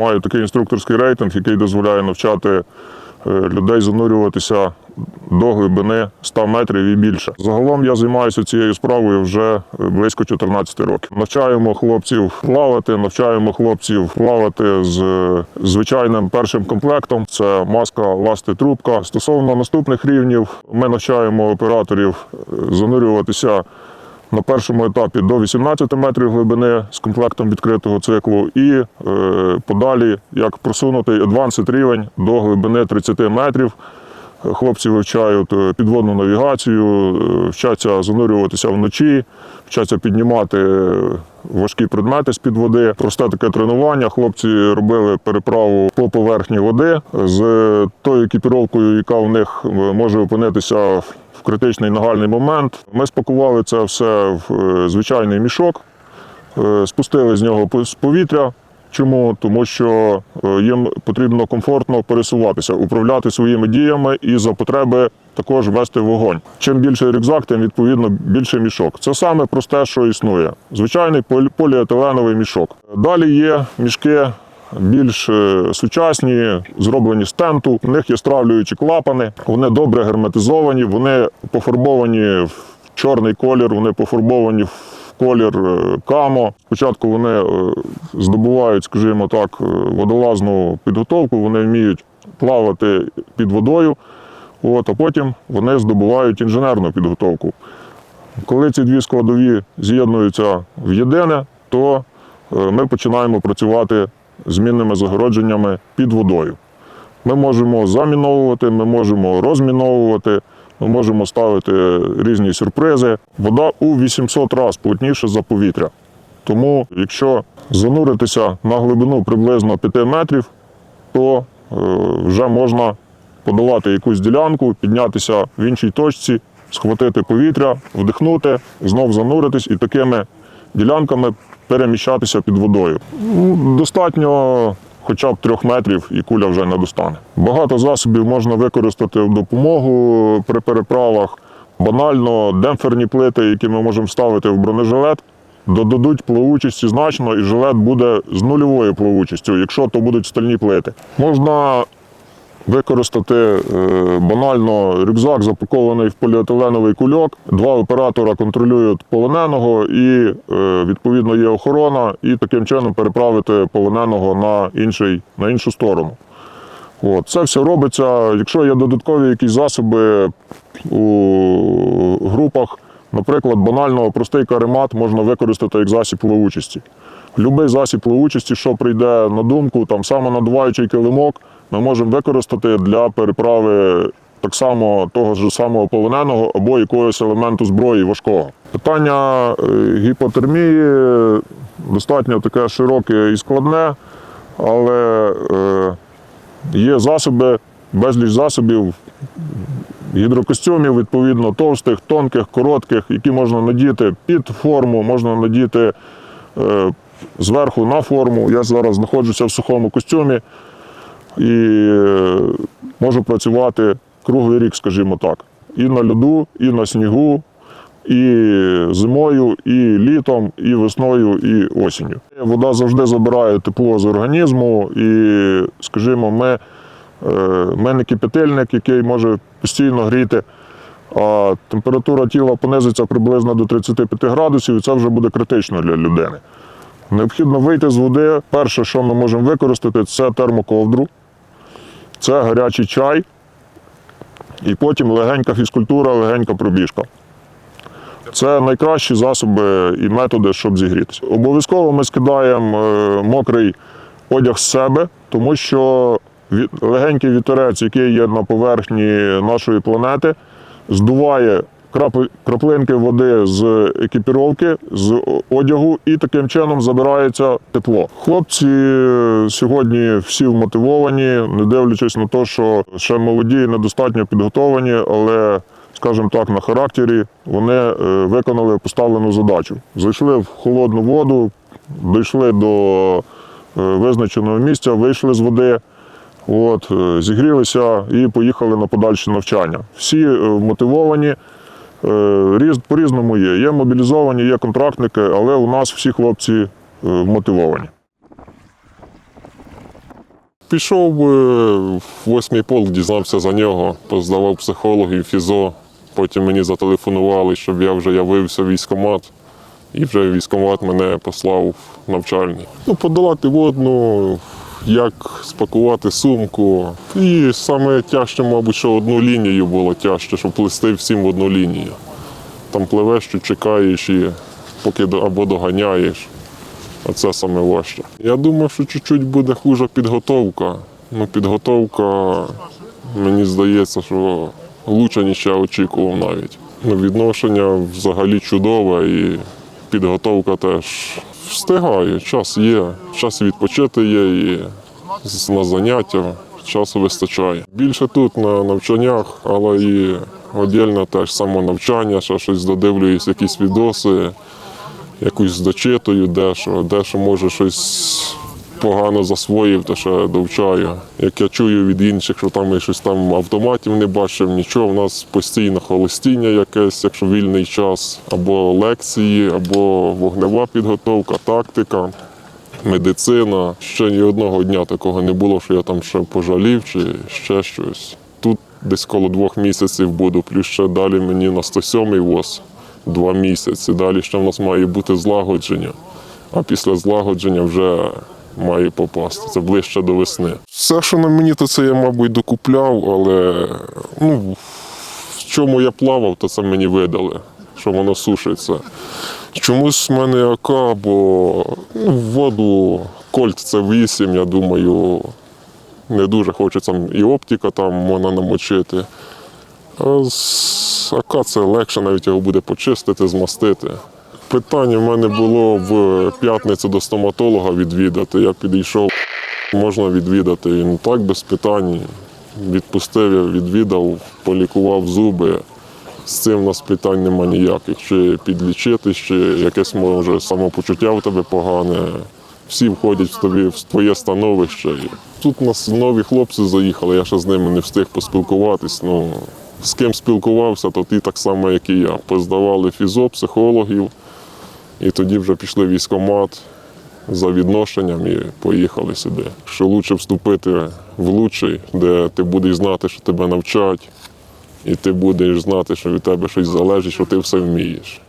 Маю такий інструкторський рейтинг, який дозволяє навчати е, людей занурюватися до глибини 100 метрів і більше. Загалом я займаюся цією справою вже е, близько 14 років. Навчаємо хлопців плавати, навчаємо хлопців плавати з е, звичайним першим комплектом. Це маска, ласти, трубка. Стосовно наступних рівнів, ми навчаємо операторів занурюватися на першому етапі до 18 метрів глибини з комплектом відкритого циклу, і е, подалі як просунутий advanced рівень до глибини 30 метрів. Хлопці вивчають е, підводну навігацію, е, вчаться занурюватися вночі, вчаться піднімати е, важкі предмети з-під води. Просте таке тренування. Хлопці робили переправу по поверхні води з тою екіпіровкою, яка в них може опинитися критичний нагальний момент. Ми спакували це все в е, звичайний мішок, е, спустили з нього пос- повітря. Чому? Тому що е, їм потрібно комфортно пересуватися, управляти своїми діями і за потреби також вести вогонь. Чим більше рюкзак, тим відповідно більше мішок. Це саме просте, що існує. Звичайний полі- поліетиленовий мішок. Далі є мішки більш е, сучасні, зроблені з тенту. У них є стравлюючі клапани, вони добре герметизовані, вони пофарбовані в чорний колір, вони пофарбовані в колір е, камо. Спочатку вони е, здобувають, скажімо так, водолазну підготовку, вони вміють плавати під водою, от, а потім вони здобувають інженерну підготовку. Коли ці дві складові з'єднуються в єдине, то ми починаємо працювати змінними загородженнями під водою. Ми можемо заміновувати, ми можемо розміновувати, ми можемо ставити різні сюрпризи. Вода у 800 разів плотніша за повітря. Тому, якщо зануритися на глибину приблизно 5 метрів, то е, вже можна подолати якусь ділянку, піднятися в іншій точці, схватити повітря, вдихнути, знов зануритись і такими ділянками переміщатися під водою. Ну, Достатньо хоча б трьох метрів і куля вже не достане. Багато засобів можна використати в допомогу при переправах. Банально демпферні плити, які ми можемо ставити в бронежилет, додадуть плавучості значно, і жилет буде з нульовою плавучістю, якщо то будуть стальні плити. Можна використати е, банально рюкзак, запакований в поліетиленовий кульок. Два оператора контролюють полоненого, і е, відповідно є охорона, і таким чином переправити полоненого на, інший, на іншу сторону. От, це все робиться. Якщо є додаткові якісь засоби у групах, наприклад, банально простий каремат можна використати як засіб плавучості. Любий засіб плавучості, що прийде на думку, там самонадуваючий килимок, ми можемо використати для переправи так само того ж самого полоненого або якогось елементу зброї важкого. Питання е, гіпотермії достатньо таке широке і складне, але е, Є засоби, безліч засобів, гідрокостюмів, відповідно, товстих, тонких, коротких, які можна надіти під форму, можна надіти е, зверху на форму. Я зараз знаходжуся в сухому костюмі і е, можу працювати круглий рік, скажімо так. І на льоду, і на снігу, і зимою, і літом, і весною, і осінню. Вода завжди забирає тепло з організму, і, скажімо, ми, е, ми не кипятильник, який може постійно гріти. А температура тіла понизиться приблизно до 35 градусів, і це вже буде критично для людини. Необхідно вийти з води. Перше, що ми можемо використати, це термоковдру, це гарячий чай, і потім легенька фізкультура, легенька пробіжка. Це найкращі засоби і методи, щоб зігрітися. Обов'язково ми скидаємо е, мокрий одяг з себе, тому що легенький вітерець, який є на поверхні нашої планети, здуває краплинки води з екіпіровки, з одягу, і таким чином забирається тепло. Хлопці сьогодні всі вмотивовані, не дивлячись на те, що ще молоді, недостатньо підготовані, але скажімо так, на характері, вони е, виконали поставлену задачу. Зайшли в холодну воду, дійшли до е, визначеного місця, вийшли з води, от, е, зігрілися і поїхали на подальше навчання. Всі мотивовані, по-різному є. Є мобілізовані, є контрактники, але у нас всі хлопці е, мотивовані. Пішов е, в восьмий полк, дізнався за нього, поздавав психологів, фізо. Потім мені зателефонували, щоб я вже явився в військкомат. І вже військкомат мене послав в навчальний. Ну, подолати водну, як спакувати сумку. І саме тяжче, мабуть, що одну лінію було тяжче, щоб плести всім в одну лінію. Там пливеш, чи чекаєш і поки або доганяєш. А це саме важче. Я думав, що чуть-чуть буде хуже підготовка. Ну, підготовка, мені здається, що лучше, ніж я очікував навіть. Ну, відношення взагалі чудове і підготовка теж встигаю. Час є, час відпочити є і на заняття часу вистачає. Більше тут на навчаннях, але і віддільно теж самонавчання, ще щось додивлююсь, якісь відоси якусь дочитую, дещо, дещо може щось погано засвоїв, то ще довчаю. Як я чую від інших, що там я щось там автоматів не бачив, нічого. У нас постійно холостіння якесь, якщо вільний час, або лекції, або вогнева підготовка, тактика. Медицина. Ще ні одного дня такого не було, що я там ще пожалів чи ще щось. Тут десь коло двох місяців буду, плюс ще далі мені на 107-й ВОЗ два місяці. Далі ще в нас має бути злагодження, а після злагодження вже має попасти. Це ближче до весни. Все, що на мені, то це я, мабуть, докупляв, але ну, в чому я плавав, то це мені видали, що воно сушиться. Чомусь в мене АК, бо ну, воду кольт це 8, я думаю, не дуже хочеться і оптика там можна намочити. А з АК це легше, навіть його буде почистити, змастити. Питання в мене було в п'ятницю до стоматолога відвідати. Я підійшов, можна відвідати. Він так без питань відпустив, я відвідав, полікував зуби. З цим у нас питань нема ніяких. Чи підлічити, чи якесь може самопочуття в тебе погане. Всі входять в тобі в твоє становище. Тут у нас нові хлопці заїхали, я ще з ними не встиг поспілкуватись. Ну, з ким спілкувався, то ті так само, як і я. Поздавали фізо, психологів, і тоді вже пішли військомат за відношенням і поїхали сюди. Що краще вступити в лучший, де ти будеш знати, що тебе навчать, і ти будеш знати, що від тебе щось залежить, що ти все вмієш.